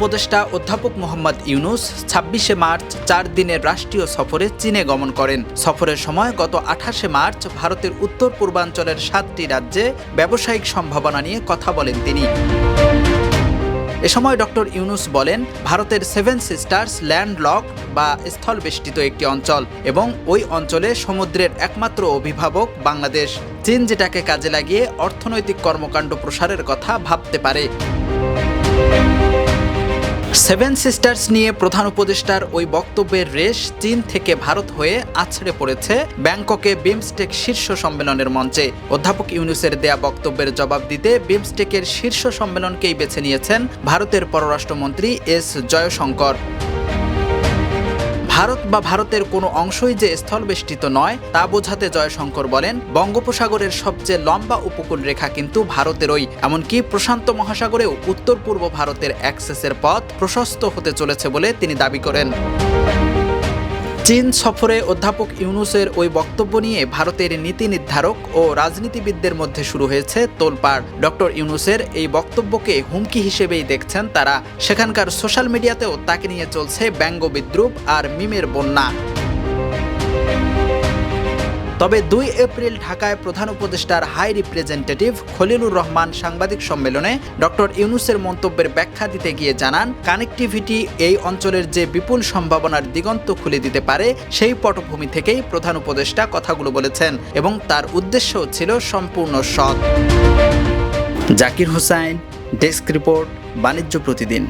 উপদেষ্টা অধ্যাপক মোহাম্মদ ইউনুস ছাব্বিশে মার্চ চার দিনের রাষ্ট্রীয় সফরে চীনে গমন করেন। সফরের সময় গত আঠাশে মার্চ ভারতের উত্তর পূর্বাঞ্চলের সাতটি রাজ্যে ব্যবসায়িক সম্ভাবনা নিয়ে কথা বলেন তিনি। এ সময় ডক্টর ইউনুস বলেন, ভারতের সেভেন সিস্টার্স ল্যান্ডলক বা স্থলবেষ্টিত একটি অঞ্চল এবং ওই অঞ্চলে সমুদ্রের একমাত্র অভিভাবক বাংলাদেশ। চীন যেটাকে কাজে লাগিয়ে অর্থনৈতিক কর্মকাণ্ড প্রসারের কথা ভাবতে পারে। সেভেন সিস্টার্স নিয়ে প্রধান উপদেষ্টার ওই বক্তব্যের রেশ চীন থেকে ভারত হয়ে আছড়ে পড়েছে ব্যাংককে বিমস্টেক শীর্ষ সম্মেলনের মঞ্চে। অধ্যাপক ইউনুসের দেয়া বক্তব্যের জবাব দিতে বিমস্টেকের শীর্ষ সম্মেলনকেই বেছে নিয়েছেন ভারতের পররাষ্ট্রমন্ত্রী এস জয়শঙ্কর। ভারত বা ভারতের কোনো অংশই যে স্থলবেষ্টিত নয়, তা বোঝাতে জয়শঙ্কর বলেন, বঙ্গোপসাগরের সবচেয়ে লম্বা উপকূল রেখা কিন্তু ভারতেরই। এমনকি প্রশান্ত মহাসাগরেও উত্তর পূর্ব ভারতের অ্যাক্সেসের পথ প্রশস্ত হতে চলেছে বলে তিনি দাবি করেন। চীন সফরে অধ্যাপক ইউনুসের ওই বক্তব্য নিয়ে ভারতের নীতি নির্ধারক ও রাজনীতিবিদদের মধ্যে শুরু হয়েছে তোলপাড়। ডক্টর ইউনুসের এই বক্তব্যকে হুমকি হিসেবেই দেখছেন তারা। সেখানকার সোশ্যাল মিডিয়াতেও তাকে নিয়ে চলছে ব্যঙ্গ বিদ্রুপ আর মিমের বন্যা। তবে দুই এপ্রিল ঢাকায় প্রধান উপদেষ্টার হাই রিপ্রেজেন্টেটিভ খলিলুর রহমান সাংবাদিক সম্মেলনে ডক্টর ইউনুসের মন্তব্যের ব্যাখ্যা দিতে গিয়ে জানান, কানেক্টিভিটি এই অঞ্চলের যে বিপুল সম্ভাবনার দিগন্ত খুলে দিতে পারে, সেই পটভূমি থেকেই প্রধান উপদেষ্টা কথাগুলো বলেছেন এবং তার উদ্দেশ্য ছিল সম্পূর্ণ সৎ। জাকির হোসাইন, ডেস্ক রিপোর্ট, বাণিজ্য প্রতিদিন।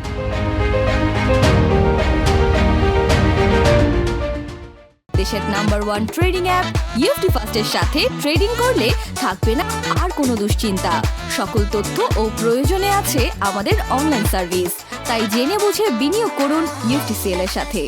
দেশের নাম্বার ওয়ান ট্রেডিং অ্যাপ। ইউটি ফার্স্টের সাথে ট্রেডিং করলে থাকবে না আর কোনো দুশ্চিন্তা। সকল তথ্য ও প্রয়োজনে আছে আমাদের অনলাইন সার্ভিস। তাই জেনে বুঝে বিনিয়োগ করুন ইউটি সেলের সাথে।